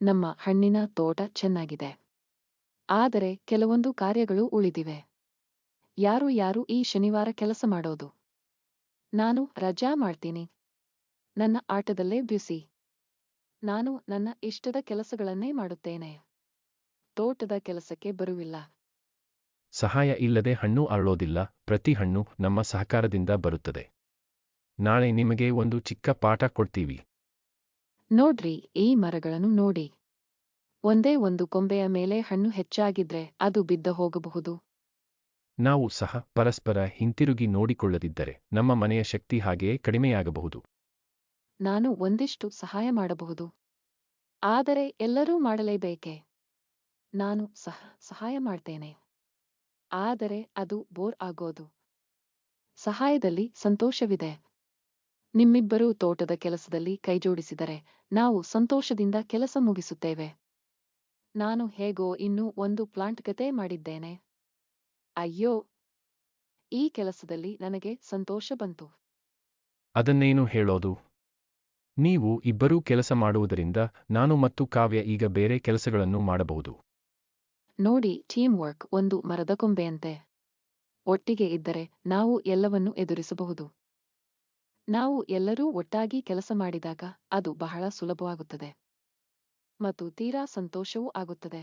ನಮ್ಮ ಹಣ್ಣಿನ ತೋಟ ಚೆನ್ನಾಗಿದೆ. ಆದರೆ ಕೆಲವೊಂದು ಕಾರ್ಯಗಳು ಉಳಿದಿವೆ. ಯಾರು ಯಾರು ಈ ಶನಿವಾರ ಕೆಲಸ ಮಾಡೋದು? ನಾನು ರಜಾ ಮಾಡ್ತೀನಿ. ನನ್ನ ಆಟದಲ್ಲೇ ಬ್ಯುಸಿ. ನಾನು ನನ್ನ ಇಷ್ಟದ ಕೆಲಸಗಳನ್ನೇ ಮಾಡುತ್ತೇನೆ. ತೋಟದ ಕೆಲಸಕ್ಕೆ ಬರುವಿಲ್ಲ. ಸಹಾಯ ಇಲ್ಲದೆ ಹಣ್ಣು ಅರಳೋದಿಲ್ಲ ಪ್ರತಿ ಹಣ್ಣು ನಮ್ಮ ಸಹಕಾರದಿಂದ ಬರುತ್ತದೆ. ನಾಳೆ ನಿಮಗೆ ಒಂದು ಚಿಕ್ಕ ಪಾಠ ಕೊಡ್ತೀವಿ. ನೋಡ್ರಿ ಈ ಮರಗಳನ್ನು ನೋಡಿ. ಒಂದೇ ಒಂದು ಕೊಂಬೆಯ ಮೇಲೆ ಹಣ್ಣು ಹೆಚ್ಚಾಗಿದ್ರೆ ಅದು ಬಿದ್ದ ಹೋಗಬಹುದು. ನಾವು ಸಹ ಪರಸ್ಪರ ಹಿಂತಿರುಗಿ ನೋಡಿಕೊಳ್ಳದಿದ್ದರೆ ನಮ್ಮ ಮನೆಯ ಶಕ್ತಿ ಹಾಗೆಯೇ ಕಡಿಮೆಯಾಗಬಹುದು. ನಾನು ಒಂದಿಷ್ಟು ಸಹಾಯ ಮಾಡಬಹುದು. ಆದರೆ ಎಲ್ಲರೂ ಮಾಡಲೇಬೇಕೆ? ನಾನು ಸಹ ಸಹಾಯ ಮಾಡ್ತೇನೆ. ಆದರೆ ಅದು ಬೋರ್ ಆಗೋದು. ಸಹಾಯದಲ್ಲಿ ಸಂತೋಷವಿದೆ. ನಿಮ್ಮಿಬ್ಬರೂ ತೋಟದ ಕೆಲಸದಲ್ಲಿ ಕೈಜೋಡಿಸಿದರೆ ನಾವು ಸಂತೋಷದಿಂದ ಕೆಲಸ ಮುಗಿಸುತ್ತೇವೆ. ನಾನು ಹೇಗೋ ಇನ್ನೂ ಒಂದು ಪ್ಲಾಂಟ್ ಕತೆ ಮಾಡಿದ್ದೇನೆ. ಅಯ್ಯೋ! ಈ ಕೆಲಸದಲ್ಲಿ ನನಗೆ ಸಂತೋಷ ಬಂತು. ಅದನ್ನೇನು ಹೇಳೋದು? ನೀವು ಇಬ್ಬರೂ ಕೆಲಸ ಮಾಡುವುದರಿಂದ ನಾನು ಮತ್ತು ಕಾವ್ಯ ಈಗ ಬೇರೆ ಕೆಲಸಗಳನ್ನು ಮಾಡಬಹುದು. ನೋಡಿ ಟೀಮ್ ವರ್ಕ್ ಒಂದು ಮರದ ಕೊಂಬೆಯಂತೆ. ಒಟ್ಟಿಗೆ ಇದ್ದರೆ ನಾವು ಎಲ್ಲವನ್ನೂ ಎದುರಿಸಬಹುದು. ನಾವು ಎಲ್ಲರೂ ಒಟ್ಟಾಗಿ ಕೆಲಸ ಮಾಡಿದಾಗ ಅದು ಬಹಳ ಸುಲಭವಾಗುತ್ತದೆ. ಮತ್ತು ತೀರಾ ಸಂತೋಷವೂ ಆಗುತ್ತದೆ.